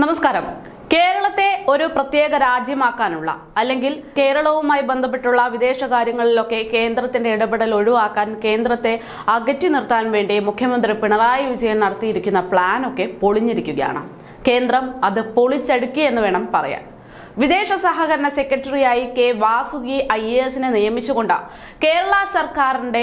നമസ്കാരം. കേരളത്തെ ഒരു പ്രത്യേക രാജ്യമാക്കാനുള്ള അല്ലെങ്കിൽ കേരളവുമായി ബന്ധപ്പെട്ടുള്ള വിദേശകാര്യങ്ങളിലൊക്കെ കേന്ദ്രത്തിന്റെ ഇടപെടൽ ഒഴിവാക്കാൻ കേന്ദ്രത്തെ അകറ്റി നിർത്താൻ വേണ്ടി മുഖ്യമന്ത്രി പിണറായി വിജയൻ നടത്തിയിരിക്കുന്ന പ്ലാനൊക്കെ പൊളിഞ്ഞിരിക്കുകയാണ്. കേന്ദ്രം അത് പൊളിച്ചടുക്കി എന്ന് വേണം പറയാൻ. വിദേശ സഹകരണ സെക്രട്ടറിയായി കെ വാസുകി ഐ എ എസിനെ നിയമിച്ചുകൊണ്ട് കേരള സർക്കാരിന്റെ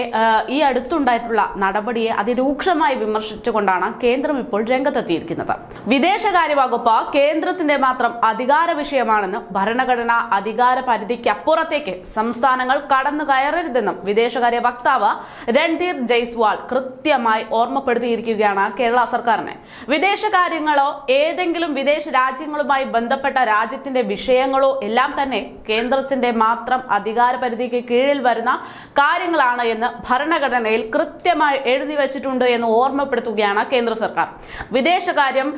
ഈ അടുത്തുണ്ടായിട്ടുള്ള നടപടിയെ അതിരൂക്ഷമായി വിമർശിച്ചുകൊണ്ടാണ് കേന്ദ്രം ഇപ്പോൾ രംഗത്തെത്തിയിരിക്കുന്നത്. വിദേശകാര്യ വകുപ്പ് കേന്ദ്രത്തിന്റെ മാത്രം അധികാര വിഷയമാണെന്നും ഭരണഘടന അധികാര പരിധിക്കപ്പുറത്തേക്ക് സംസ്ഥാനങ്ങൾ കടന്നു കയറരുതെന്നും വിദേശകാര്യ വക്താവ് രൺധീർ ജയ്സ്വാൾ കൃത്യമായി ഓർമ്മപ്പെടുത്തിയിരിക്കുകയാണ് കേരള സർക്കാരിനെ. വിദേശകാര്യങ്ങളോ ഏതെങ്കിലും വിദേശ രാജ്യങ്ങളുമായി ബന്ധപ്പെട്ട രാജ്യത്തിന്റെ വിഷയങ്ങളോ എല്ലാം തന്നെ കേന്ദ്രത്തിന്റെ മാത്രം അധികാര പരിധിക്ക് കീഴിൽ വരുന്ന കാര്യങ്ങളാണ് എന്ന് ഭരണഘടനയിൽ കൃത്യമായി എഴുതി വെച്ചിട്ടുണ്ട് എന്ന് ഓർമ്മപ്പെടുത്തുകയാണ് കേന്ദ്ര സർക്കാർ. വിദേശകാര്യം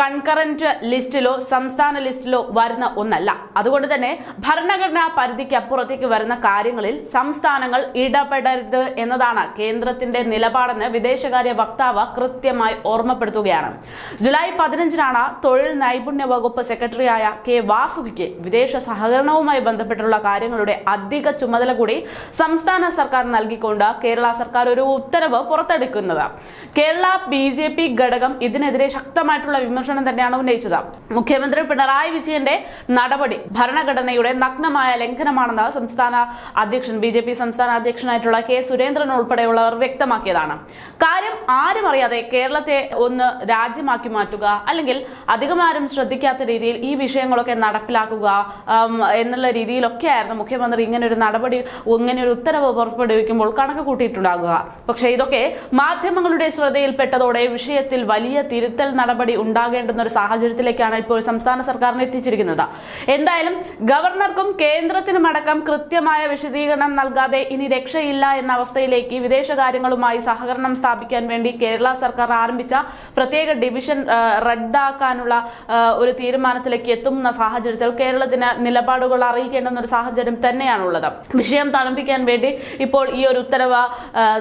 കൺകറന്റ് ലിസ്റ്റിലോ സംസ്ഥാന ലിസ്റ്റിലോ വരുന്ന ഒന്നല്ല. അതുകൊണ്ട് തന്നെ ഭരണഘടനാ പരിധിക്ക് അപ്പുറത്തേക്ക് വരുന്ന കാര്യങ്ങളിൽ സംസ്ഥാനങ്ങൾ ഇടപെടരുത് എന്നതാണ് കേന്ദ്രത്തിന്റെ നിലപാടെന്ന് വിദേശകാര്യ വക്താവ് കൃത്യമായി ഓർമ്മപ്പെടുത്തുകയാണ്. ജൂലൈ പതിനഞ്ചിനാണ് തൊഴിൽ നൈപുണ്യ വകുപ്പ് സെക്രട്ടറിയായ കെ വാസുകിക്ക് വിദേശ സഹകരണവുമായി ബന്ധപ്പെട്ടുള്ള കാര്യങ്ങളുടെ അധിക ചുമതല കൂടി സംസ്ഥാന സർക്കാർ നൽകിക്കൊണ്ട് കേരള സർക്കാർ ഒരു ഉത്തരവ് പുറത്തെടുക്കുന്നത്. കേരള ബി ജെ പി ഘടകം ഇതിനെതിരെ ശക്തമായിട്ടുള്ള വിമർശനം തന്നെയാണ് ഉന്നയിച്ചത്. മുഖ്യമന്ത്രി പിണറായി വിജയന്റെ നടപടി ഭരണഘടനയുടെ നഗ്നമായ ലംഘനമാണെന്ന് സംസ്ഥാന അധ്യക്ഷൻ ബി ജെ പി സംസ്ഥാന അധ്യക്ഷനായിട്ടുള്ള കെ സുരേന്ദ്രൻ ഉൾപ്പെടെയുള്ളവർ വ്യക്തമാക്കിയതാണ്. കാര്യം ആരും അറിയാതെ കേരളത്തെ ഒന്ന് രാജ്യമാക്കി മാറ്റുക അല്ലെങ്കിൽ അധികമാരും ശ്രദ്ധിക്കാത്ത രീതിയിൽ ഈ വിഷയങ്ങളൊക്കെ നടപ്പിലാക്കുക എന്നുള്ള എന്നുള്ള രീതിയിലൊക്കെയായിരുന്നു മുഖ്യമന്ത്രി ഇങ്ങനെ ഒരു നടപടി ഇങ്ങനെ ഒരു ഉത്തരവ് പുറപ്പെടുവിക്കുമ്പോൾ കണക്ക് കൂട്ടിയിട്ടുണ്ടാകുക. പക്ഷേ ഇതൊക്കെ മാധ്യമങ്ങളുടെ ശ്രദ്ധയിൽപ്പെട്ടതോടെ വിഷയത്തിൽ വലിയ തിരുത്തൽ നടപടി ഉണ്ടാകേണ്ടുന്ന ഒരു സാഹചര്യത്തിലേക്കാണ് ഇപ്പോൾ സംസ്ഥാന സർക്കാരിനെ എത്തിച്ചിരിക്കുന്നത്. എന്തായാലും ഗവർണർക്കും കേന്ദ്രത്തിനും അടക്കം കൃത്യമായ വിശദീകരണം നൽകാതെ ഇനി രക്ഷയില്ല എന്ന അവസ്ഥയിലേക്ക് വിദേശകാര്യങ്ങളുമായി സഹകരണം സ്ഥാപിക്കാൻ വേണ്ടി കേരള സർക്കാർ ആരംഭിച്ച പ്രത്യേക ഡിവിഷൻ റദ്ദാക്കാനുള്ള ഒരു തീരുമാനത്തിലേക്ക് എത്തുന്ന സാഹചര്യത്തിൽ കേരളത്തിന് നിലപാടുകൾ അറിയിക്കേണ്ടുന്ന ഒരു സാഹചര്യം തന്നെയാണുള്ളത്. വിഷയം തണുപ്പിക്കാൻ വേണ്ടി ഇപ്പോൾ ഈ ഒരു ഉത്തരവ്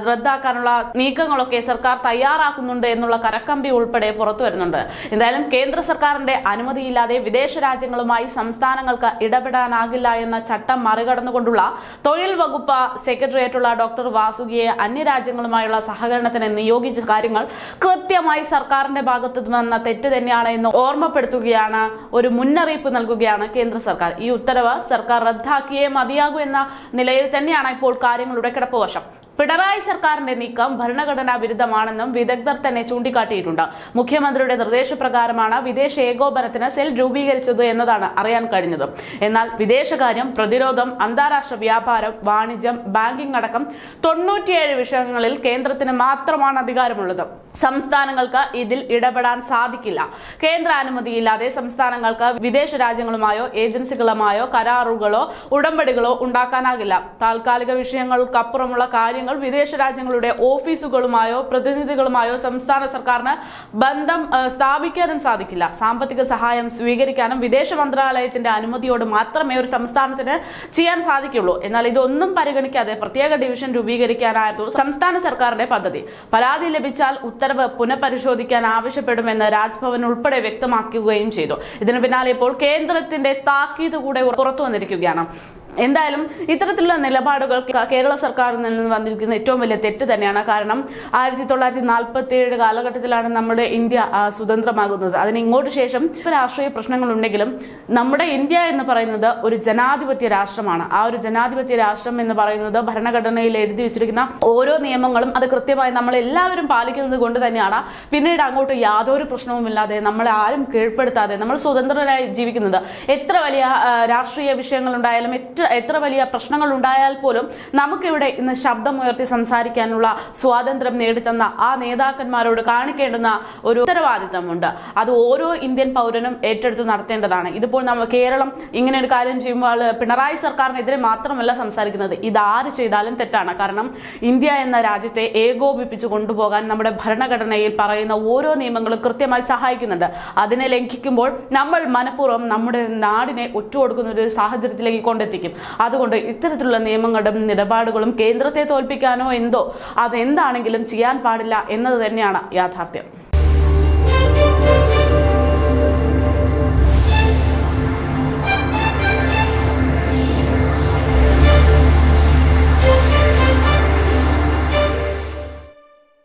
റദ്ദാക്കാനുള്ള നീക്കങ്ങളൊക്കെ സർക്കാർ തയ്യാറാക്കുന്നുണ്ട് എന്നുള്ള കരക്കമ്പി ഉൾപ്പെടെ പുറത്തു വരുന്നുണ്ട്. എന്തായാലും കേന്ദ്ര സർക്കാരിന്റെ അനുമതിയില്ലാതെ വിദേശ രാജ്യങ്ങളുമായി സംസ്ഥാനങ്ങൾക്ക് ഇടപെടാനാകില്ല എന്ന ചട്ടം മറികടന്നുകൊണ്ടുള്ള തൊഴിൽ വകുപ്പ് സെക്രട്ടേറിയറ്റുള്ള ഡോക്ടർ വാസുകിയെ അന്യരാജ്യങ്ങളുമായുള്ള സഹകരണത്തിന് നിയോഗിച്ച കാര്യങ്ങൾ കൃത്യമായി സർക്കാരിന്റെ ഭാഗത്തു വന്ന തെറ്റ് തന്നെയാണ് എന്ന് ഓർമ്മപ്പെടുത്തുകയാണ് ഒരു മുന്നറിയിപ്പ് നൽകുകയാണ് കേന്ദ്ര സർക്കാർ. ഈ ഉത്തരവ് സർക്കാർ റദ്ദാക്കിയേ മതിയാകൂ എന്ന നിലയിൽ തന്നെയാണ് ഇപ്പോൾ കാര്യങ്ങളുടെ കിടപ്പുവശം. പിണറായി സർക്കാരിന്റെ നീക്കം ഭരണഘടനാ വിരുദ്ധമാണെന്നും വിദഗ്ധർ തന്നെ ചൂണ്ടിക്കാട്ടിയിട്ടുണ്ട്. മുഖ്യമന്ത്രിയുടെ നിർദ്ദേശപ്രകാരമാണ് വിദേശ ഏകോപനത്തിന് സെൽ രൂപീകരിച്ചത് എന്നതാണ് അറിയാൻ കഴിഞ്ഞത്. എന്നാൽ വിദേശകാര്യം പ്രതിരോധം അന്താരാഷ്ട്ര വ്യാപാരം വാണിജ്യം ബാങ്കിംഗ് അടക്കം തൊണ്ണൂറ്റിയേഴ് വിഷയങ്ങളിൽ കേന്ദ്രത്തിന് മാത്രമാണ് അധികാരമുള്ളത്. സംസ്ഥാനങ്ങൾക്ക് ഇതിൽ ഇടപെടാൻ സാധിക്കില്ല. കേന്ദ്ര അനുമതിയില്ലാതെ സംസ്ഥാനങ്ങൾക്ക് വിദേശ രാജ്യങ്ങളുമായോ ഏജൻസികളുമായോ കരാറുകളോ ഉടമ്പടികളോ ഉണ്ടാക്കാനാകില്ല. താൽക്കാലിക വിഷയങ്ങൾക്കപ്പുറമുള്ള കാര്യങ്ങൾ വിദേശ രാജ്യങ്ങളുടെ ഓഫീസുകളുമായോ പ്രതിനിധികളുമായോ സംസ്ഥാന സർക്കാരിന് ബന്ധം സ്ഥാപിക്കാനും സാധിക്കില്ല. സാമ്പത്തിക സഹായം സ്വീകരിക്കാനും വിദേശ മന്ത്രാലയത്തിന്റെ അനുമതിയോട് മാത്രമേ ഒരു സംസ്ഥാനത്തിന് ചെയ്യാൻ സാധിക്കുള്ളൂ. എന്നാൽ ഇതൊന്നും പരിഗണിക്കാതെ പ്രത്യേക ഡിവിഷൻ രൂപീകരിക്കാനായിരുന്നു സംസ്ഥാന സർക്കാരിന്റെ പദ്ധതി. പരാതി ലഭിച്ചാൽ ഉത്തരവ് പുനഃപരിശോധിക്കാൻ ആവശ്യപ്പെടുമെന്ന് രാജ്ഭവൻ ഉൾപ്പെടെ വ്യക്തമാക്കുകയും ചെയ്തു. ഇതിന് പിന്നാലെ ഇപ്പോൾ കേന്ദ്രത്തിന്റെ താക്കീത് കൂടെ പുറത്തു വന്നിരിക്കുകയാണ് എന്തായാലും ഇത്തരത്തിലുള്ള നിലപാടുകൾ കേരള സർക്കാരിൽ നിന്ന് വന്നിരിക്കുന്ന ഏറ്റവും വലിയ തെറ്റ് തന്നെയാണ്. കാരണം ആയിരത്തി തൊള്ളായിരത്തി നാൽപ്പത്തി ഏഴ് കാലഘട്ടത്തിലാണ് നമ്മുടെ ഇന്ത്യ സ്വതന്ത്രമാകുന്നത്. അതിന് ഇങ്ങോട്ട് ശേഷം രാഷ്ട്രീയ പ്രശ്നങ്ങളുണ്ടെങ്കിലും നമ്മുടെ ഇന്ത്യ എന്ന് പറയുന്നത് ഒരു ജനാധിപത്യ രാഷ്ട്രമാണ്. ആ ഒരു ജനാധിപത്യ രാഷ്ട്രം എന്ന് പറയുന്നത് ഭരണഘടനയിൽ എഴുതി വെച്ചിരിക്കുന്ന ഓരോ നിയമങ്ങളും അത് കൃത്യമായി നമ്മൾ എല്ലാവരും പാലിക്കുന്നത് കൊണ്ട് തന്നെയാണ്. പിന്നീട് അങ്ങോട്ട് യാതൊരു പ്രശ്നവുമില്ലാതെ നമ്മളെ ആരും കീഴ്പ്പെടുത്താതെ നമ്മൾ സ്വതന്ത്രരായി ജീവിക്കുന്നത്. എത്ര വലിയ രാഷ്ട്രീയ വിഷയങ്ങളുണ്ടായാലും എത്ര എത്ര വലിയ പ്രശ്നങ്ങൾ ഉണ്ടായാൽ പോലും നമുക്കിവിടെ ഇന്ന് ശബ്ദമുയർത്തി സംസാരിക്കാനുള്ള സ്വാതന്ത്ര്യം നേടിത്തന്ന ആ നേതാക്കന്മാരോട് കാണിക്കേണ്ടുന്ന ഒരു ഉത്തരവാദിത്തമുണ്ട്. അത് ഓരോ ഇന്ത്യൻ പൗരനും ഏറ്റെടുത്ത് നടത്തേണ്ടതാണ്. ഇതിപ്പോൾ നമ്മൾ കേരളം ഇങ്ങനെ ഒരു കാര്യം ചെയ്യുമ്പോൾ പിണറായി സർക്കാരിനെതിരെ മാത്രമല്ല സംസാരിക്കുന്നത്. ഇതാര് ചെയ്താലും തെറ്റാണ്. കാരണം ഇന്ത്യ എന്ന രാജ്യത്തെ ഏകോപിപ്പിച്ച് കൊണ്ടുപോകാൻ നമ്മുടെ ഭരണഘടനയിൽ പറയുന്ന ഓരോ നിയമങ്ങളും കൃത്യമായി സഹായിക്കുന്നുണ്ട്. അതിനെ ലംഘിക്കുമ്പോൾ നമ്മൾ മനഃപൂർവം നമ്മുടെ നാടിനെ ഒറ്റുകൊടുക്കുന്ന ഒരു സാഹചര്യത്തിലേക്ക് കൊണ്ടെത്തിക്കും. അതുകൊണ്ട് ഇത്തരത്തിലുള്ള നിയമങ്ങളും നിലപാടുകളും കേന്ദ്രത്തെ തോൽപ്പിക്കാനോ എന്തോ അതെന്താണെങ്കിലും ചെയ്യാൻ പാടില്ല എന്നത് തന്നെയാണ് യാഥാർത്ഥ്യം.